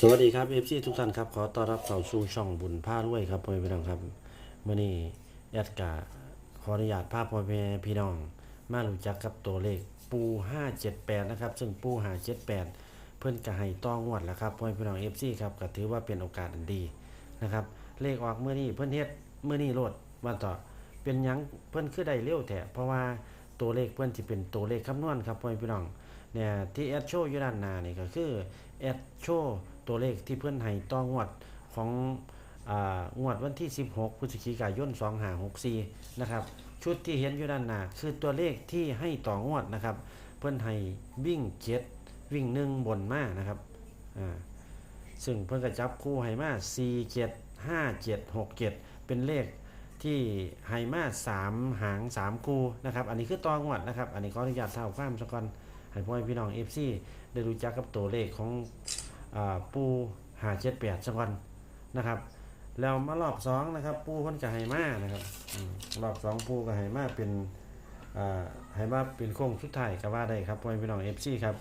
สวัสดีครับเอฟซีทุกท่านครับขอต้อนรับเข้าสู่ช่องบุญผ้ารวยครับพ่อแม่พี่น้องครับเมื่อนี้แอดกาขออนุญาตภาพพ่อแม่พี่น้อง มารู้จักกับตัวเลขปู578นะครับ ซึ่งปู578เจ็ดแปดเพิ่อนก็ให้ต้องวดแล้วครับพ่อแม่พี่น้องเอฟซีครับก็ถือว่าเป็นโอกาสอันดีนะครับ เลขออกเมื่อนี้เพิ่อนเฮ็ดเมื่อนี้โลดวันต่อเป็นยังเพิ่อนคือได้เร็วแท้เพราะว่าตัวเลขเพิ่อนสิเป็นตัวเลขคำนวณครับพ่อแม่พี่น้องเนี่ยที่แอดโชว์อยู่ด้านหน้านี่ก็คือแอดโชว์ ตัวเลขที่เพื่อนให้ต่องวดของอ่างวดวันที่ 16 พฤศจิกายน 2564 นะครับ ชุดที่เห็นอยู่ด้านหน้าคือตัวเลขที่ให้ต่องวดนะครับ เพื่อนให้วิ่งเจ็ดวิ่งหนึ่งบนมานะครับอ่าซึ่งเพื่อนก็จับคู่ให้มา4 7 5 7 6 7เป็นเลขที่ให้มา3หาง3คู่นะครับ อันนี้คือตองวดนะครับ อันนี้ขออนุญาตเท่าความสกอนให้พ่อพี่น้องเอฟซีได้รู้จักกับตัวเลขของ ปูหาเจ็ดแปดสักวันนะครับแล้วมารอบสองนะครับ ปูพ้นกับไฮมานะครับรอบสองปูกับไฮมาเป็นไฮมาเป็นโค้งสุดท้ายก็ว่าได้ครับพ่อพี่น้องเอฟซีครับ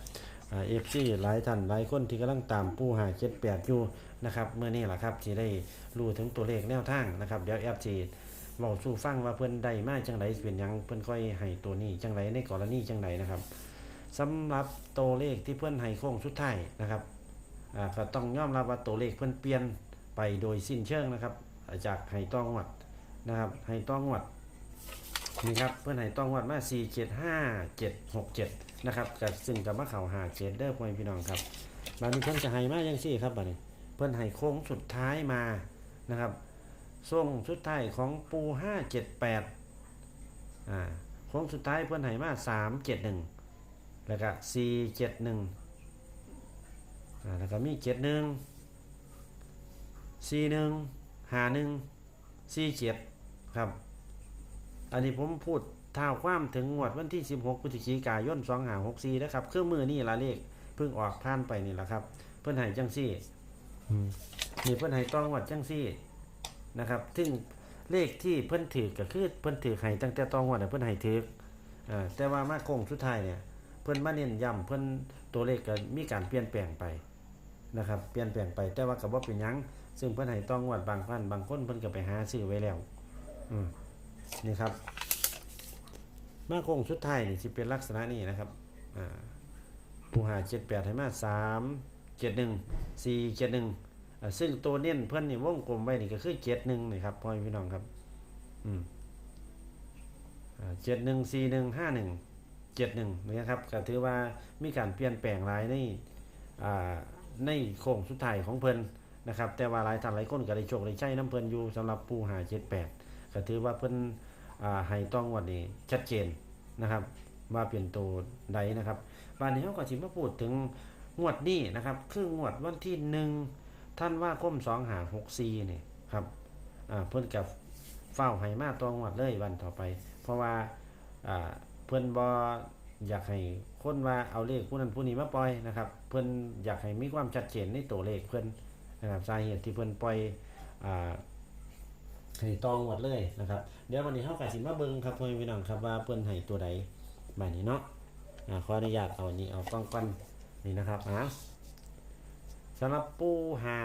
เอฟซีหลายท่านหลายคนที่กำลังตามปูหาเจ็ดแปดอยู่นะครับเมื่อนี้แหละครับที่ได้รู้ถึงตัวเลขแนวทางนะครับเดี๋ยวแอฟจีบอกสู่ฟังว่าเพิ่อนได้มาจังไรเป็นยังเพิ่อนค่อยให้ตัวนี้จังไรในกรณีจังไรนะครับสำหรับตัวเลขที่เพื่อนให้โค้งสุดท้ายนะครับ ก็ต้องยอมรับว่าตัวเลขเพื่อนเปลี่ยนไปโดยสิ้นเชิงนะครับ จากให้ต้องวัดนะครับให้ต้องวัดนี่ครับเพื่อนให้ต้องวัดมา4 7 5 7 6 7นะครับกับซึ่งกับมาเข่าหาเจ็ดเด้อพ่อแม่พี่น้องครับบางทีเพื่อนจะให้มาอย่างซี่ครับบัดนี้เพื่อนให้โค้งสุดท้ายมานะครับส่งสุดท้ายของปู5 7 8อ่าโค้งสุดท้ายเพื่อนให้มา3 7 1แล้วก็สี่เจ็ดหนึ่ง แล้วก็มีเจ็ดหนึ่งสี่หนึ่งหาหนึ่งสี่เจ็ดครับ อันนี้ผมพูดเท่าความถึงงวดวันที่ 16พฤศจิกายน2564นะครับ เครื่องมือนี่ละเลขเพิ่งออกผ่านไปนี่แหละครับ เพิ่นให้จังซี่นี่เพิ่นให้ต้องวัดจังซี่นะครับ ซึ่งเลขที่เพิ่นถือก็คือเพิ่นถือให้ตั้งแต่ต้องวัดน่ะเพิ่นให้ถืออ่าแต่ว่ามาโค้งสุดท้ายเนี่ย เพิ่นมาเน้นย้ำเพิ่นตัวเลขก็มีการเปลี่ยนแปลงไป นะครับเปลี่ยนแปลงไปแต่ว่าก็บ่เป็นยังซึ่งเพิ่อนให้ต้องงวดบางพันบางคนเพิ่อนก็ไปหาซื้อไว้แล้วอืมนี่ครับมาโคงสุดไทยนี่สิเป็นลักษณะนี้นะครับอ่าผู้หา78ให้มา3 71 4 71อ่าซึ่งตัวเน้นเพิ่อนนี่วงกลมไว้นี่ก็คือ71นี่ครับพ่อพี่น้องครับอืมอ่งสี่หนึ่งห้า71 41 51เจ็ดหนึ่งนะครับก็ถือว่ามีการเปลี่ยนแปลงหลายในอ่า ในโค้งสุดท้ายของเพิ่นนะครับ แต่ว่าหลายท่านหลายคนก็ได้โชคได้ใช้น้ำเพิ่นอยู่สำหรับปูหาเจ็ดแปดก็ถือว่าเพิ่นอ่าให้ต้องวันนี้ชัดเจนนะครับว่าเป็นตัวใดนะครับวันนี้เราก็สิมาพูดถึงงวดนี้นะครับคืองวดวันที่หนึ่งท่านว่าคมสองหาหกซีเนี่ยครับอ่าเพิ่นกับเฝ้าให้มาตัวงวดเลยวันต่อไป เพราะว่าอ่าเพื่อนบออยากให้ คนว่าเอาเลขผู้นั้นผู้นี้มาปล่อยนะครับ เพื่อนอยากให้มีความชัดเจนในตัวเลขเพื่อนนะครับสาเหตุที่เพื่อนปล่อยอ่าให้ตองหมดเลยนะครับ เดี๋ยววันนี้เข้ากับสิมาเบิ้งครับพ่อแม่พี่น้องครับว่าเพื่อนให้ตัวใดแบบนี้เนาะอ่าขออนุญาตเอานี้เอากล้องก้อนนี่นะครับอ่าสำหรับปูหา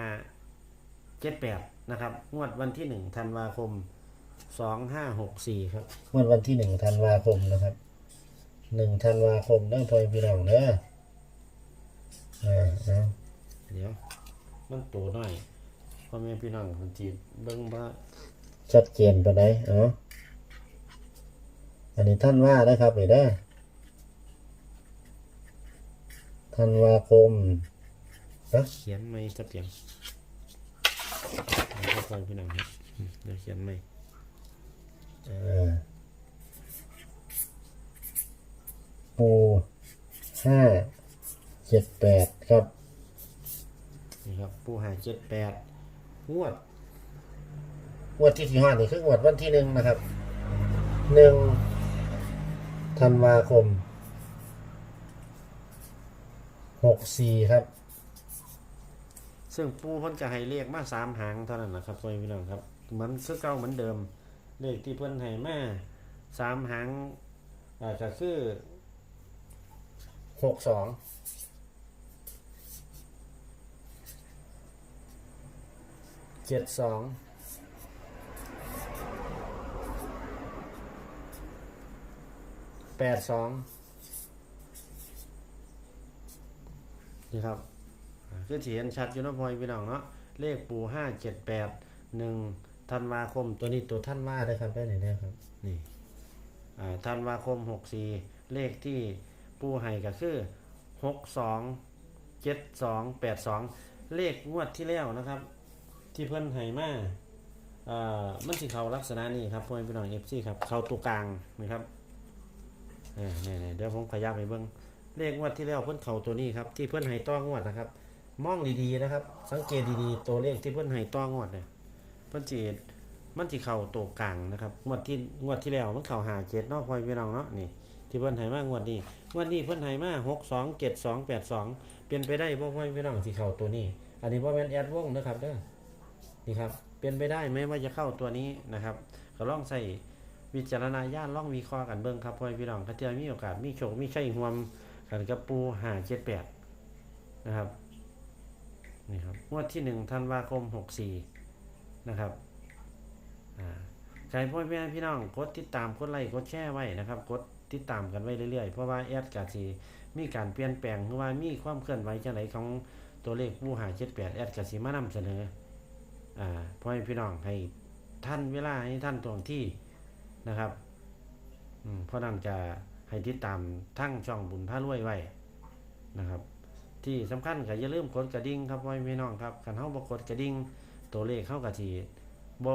เจ็ดแปดนะครับ งวดวันที่หนึ่งธันวาคมสองห้าหกสี่ครับวันวันที่หนึ่งธันวาคมนะครับ หนึ่งธันวาคมเด้อพ่อพี่น้องเด้ออ่าเอาเดี๋ยว มันตัวน้อยพ่อแม่พี่น้องคนจีบเบิ่งว่าชัดเจนปานใดเอ๋ออันนี้ท่านว่าได้ครับนี่เด้อธันวาคมเขียนไม่จะเปลี่ยนเอาพ่อพี่น้องครับอืมเดี๋ยวเขียนไม่อ่า ปูห้าเจ็ดแปดครับ นี่ครับผู้หาเจ็ดแปดงวดงวดที่สี่ห้านี่คืองวดวันที่หนึ่งนะครับหนึ่งธันวาคมหกสี่ครับ ซึ่งปูเพิ่นจะให้เลขมาสามหางเท่านั้นนะครับพ่อแม่พี่น้องครับเหมือนคือเก่าเหมือนเดิมเลขที่เพิ่นให้มาสามหางอ่าก็คือ หกสองเจ็ดสองแปดสองนี่ครับอ่าคือที่เห็นชัดอยู่เนาะพลอยพี่น้องเนาะเลขปูห้าเจ็ดแปดหนึ่งธันวาคมตัวนี้ตัวท่านมาเลยครับได้ไหนเนี่ยครับนี่อ่าธันวาคมหกสี่เลขที่ ปูให้ก็คือหกสองเจ็ดสองแปดสองเลขงวดที่แล้วนะครับ ที่เพิ่อนให้มาเอ่อมันสิเขาลักษณะนี้ครับพ่อแม่พี่น้องเอฟซีครับเขาตัวกลางนะครับเออเนี่ยเดี๋ยวผมขยับไปเบิ่งเลขงวดที่แล้วเพิ่อนเขาตัวนี้ครับที่เพิ่อนให้ต้องวดนะครับ มองดีๆนะครับ สังเกตดีๆตัวเลขที่เพิ่อนให้ต้องวดเนี่ยเพิ่อนสิมันสิเขาตัวกลางนะครับงวดที่งวดที่แล้วมันเขาหาเจ็ดเนาะพ่อแม่พี่น้องเนาะนี่ ที่เพิ่นให้มางวดนี้งวดนี้เพิ่นให้มาหกสองเจ็ดสองแปดสองเปลี่ยนไปได้บ่พ่อแม่พี่น้องสิเข้าตัวนี้ อันนี้บ่แม่นแอดวงนะครับเด้อนี่ครับเป็นไปได้ไหมว่าจะเข้าตัวนี้นะครับก็ลองใส่วิจารณญาณล่องวิเคราะห์กันเบิ่งครับพ่อพี่น้องก็เทื่อมีโอกาสมีโชคมีชัยรวมกันกับปูหาเจ็ดแปดนะครับนี่ครับงวดที่หนึ่งธันวาคมหกสี่นะครับอ่าใครพ่อแม่พี่น้องกดติดตามกดไลค์กดแชร์ไว้นะครับกด ติดตามกันไว้เรื่อยๆ เพราะว่าแอดกาสีมีการเปลี่ยนแปลงหรือว่ามีความเคลื่อนไหวจังไรของตัวเลขปูหาเจ็ดแปดแอดกาสีมานำเสนออ่าพ่อแม่พี่น้องให้ท่านเวลาให้ท่านตรงที่นะครับอืมเพราะนั้นจะให้ติดตามทั้งช่องบุญพระรวยไว้นะครับ ที่สำคัญก็อย่าลืมกดกระดิ่งครับพ่อพี่น้องครับคันเฮาบกดกระดิ่งตัวเลขเข้ากับที่บ่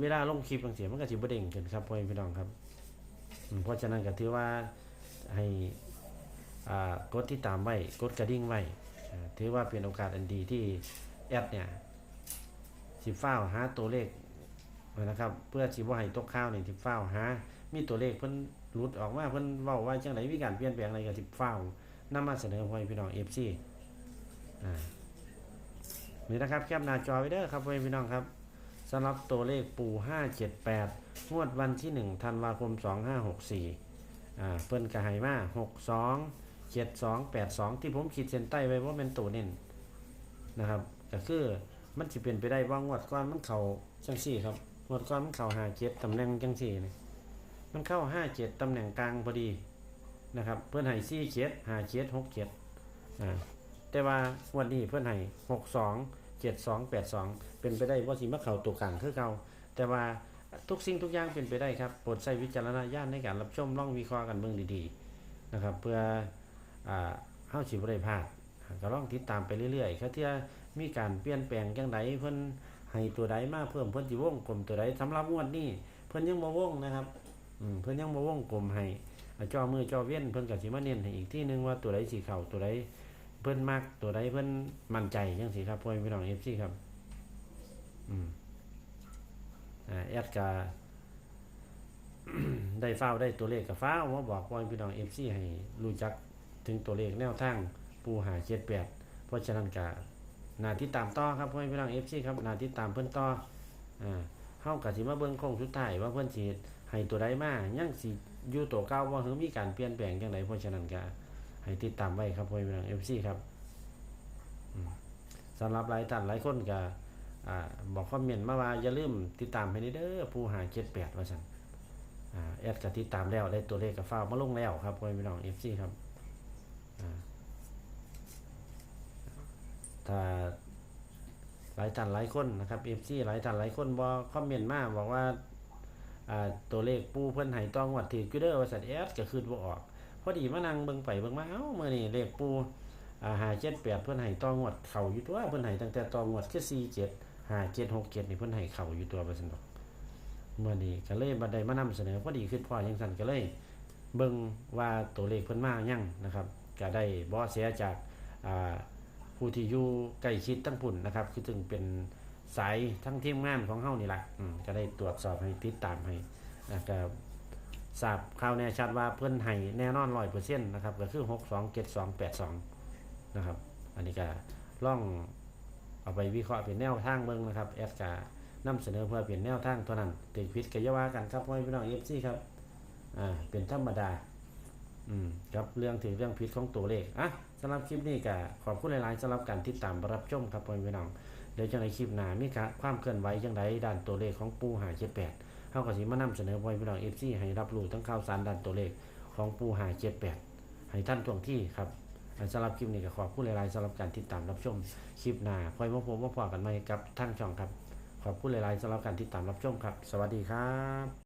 เวลาลงคลิปบางเสียมันก็สิบ่เด้งขึ้นครับพ่อพี่น้องครับ เพราะฉะนั้นก็ถือว่าให้กดติดตามไว้กดกระดิ่งไว้อ่ถือว่าเป็นโอกาสอันดีที่แอดเนี่ยสิฟ้าวหาตัวเลขนะครับ เพื่อสิบ่ให้ตกข้าวเนี่ยสิฟ้าวหา มีตัวเลขเพิ่นหลุดออกมาเพิ่นเว้าว่าจังไดมีการเปลี่ยนแปลงอะไรก็สิฟ้าวนำมาเสนอให้พี่น้อง FC อ่านี่นะครับแคปหน้าจอไว้เด้อครับพี่น้องครับ สำหรับตัวเลขปู่578งวดวันที่ 1 ธันวาคม 2564อ่าเพิ่นก็ให้มา62 72 82 ที่ผมขีดเส้นใต้ไว้ว่าเป็นตัวเน้นนะครับก็คือมันจะเป็นไปได้ว่างวดก้อนมันเข่าจังสี่ครับงวดก้อนมันเข่าหาเจ็ดตำแหน่งจังสี่นี่มันเข้าห้าเจ็ดตำแหน่งกลางพอดีนะครับ เพื่อนให้สี่เจ็ดหาเจ็ดหกเจ็ดอ่าแต่ว่าวันนี้เพื่อนให้หกสอง เจ็ดสองแปดสองเป็นไปได้ว่าสิมาเข่าตัวกลางคือเก่าแต่ว่าทุกสิ่งทุกอย่างเป็นไปได้ครับโปรดใช้วิจารณญาณในการรับชมล่องวิเคราะห์กันเบื้องดีๆนะครับ เพื่ออ่าเข้าสิบได้พลาดก็ลองติดตามไปเรื่อยๆครับที่มีการเปลี่ยนแปลงจังไดเพิ่นให้ตัวใดมาเพิ่มเพิ่นสิวงกลมตัวใดสำหรับงวดนี้เพิ่นยังบ่วงนะครับอืเพิ่นยังบ่วงกลมให้อ่าจอมือจอเวียนเพิ่นก็สิมาเน้นให้อีกที่หนึ่งว่าตัวใดสิเข้าตัวใด เพิ่อนมักตัวใดเพิ่อนมั่นใจจังซี่ครับพ่อแม่พี่น้อง FC ครับอืมอ่าแอดก็ได้ฟ้าได้ตัวเลขกับฟ้าวมาบอกพ่อแม่พี่น้อง FC ให้รู้จักถึงตัวเลขแนวทางปูหา78เพราะฉะนั้นก็หน้าที่ตามต่อครับพ่อพี่น้องเอฟซีครับหน้าที่ตามเพิ่อนต่ออ่าเฮาก็สิมาเบิ่งโค้งสุดท้ายว่าเพิ่อนสิให้ตัวใดมายังสิอยู่ตัวเก่าบ่หรือมีการเปลี่ยนแปลงจังไดเพราะฉะนั้นก็ ให้ติดตามไว้ครับพ่อแม่พี่น้อง FC ครับสำหรับหลายท่านหลายคนก็บอกคอมเมนต์มาว่าอย่าลืมติดตามให้เด้อผู้หา78ว่าซั่นอ่าแอดก็ติดตามแล้วได้ตัวเลขก็ฟ้ามาลงแล้วครับพ่อแม่พี่น้อง FC ครับถ้าหลายท่านหลายคนนะครับเอฟซีหลายท่านหลายคนบอคอมเมนต์มาบอกว่าตัวเลขปูเพิ่นให้ต้องวัดถือกูเด้อว่าสัตว์แอดก็คือบ่ออก พอดีมานั่งเบิ่งไปเบิ่งมาเอ้ามื้อนี้เลขปูอ่า578เพิ่นให้ตองวดเข้าอยู่ตัวเพิ่นให้ตั้งแต่ตองวดแคือ47 5767นี่เพิ่นให้เข้าอยู่ตัวว่าซั่นอกเมื่อนี้ก็เลยบัดใดมานำเสนอพอดีคือพอจังซั่นก็เลย เบิ่งว่าตัวเลขเพิ่นมายังนะครับก็ได้บ่เสียจากอ่าผู้ที่อยู่ใกล้ชิดทั้งพุ่นนะครับ คือถึงเป็นสายทั้งทีมงานของเฮานี่แหละก็ได้ตรวจสอบให้ติดตามให้นะครับ ทราบข่าวแน่ชัดว่าเพื่อนให้แน่นอนร้อยเปอร์เซ็นต์นะครับก็คือหกสองเจ็ดสองแปดสองนะครับ อันนี้ก็ล่องเอาไปวิเคราะห์เป็นแนวทางเบิ่งนะครับแอดกานำเสนอเพื่อเป็นแนวทางเท่านั้นติดพิษก็อย่าว่ากันครับพ่อแม่พี่น้องเอฟซีครับอ่าเป็นธรรมดาอืมครับเรื่องถึงเรื่องพิษของตัวเลขอะสำหรับคลิปนี้ก็ขอบคุณหลายๆสำหรับการติดตามรับชมครับพ่อแม่พี่น้องเดี๋ยวจังในคลิปหน้ามีการความเคลื่อนไหวจังไดด้านตัวเลขของปูหา78 เฮาก็สิมานำเสนอไว้พี่น้อง FC ให้รับรู้ทั้งข่าวสารด้านตัวเลขของปูหาเจ็ดแปดให้ท่านท่วงที่ครับสำหรับคลิปนี้ก็ขอบคุณหลายๆสำหรับการติดตามรับชมคลิปหน้าค่อยมาพบมาพอกันใหม่กับท่านช่องครับ ขอบคุณหลายๆสำหรับการติดตามรับชมครับ สวัสดีครับ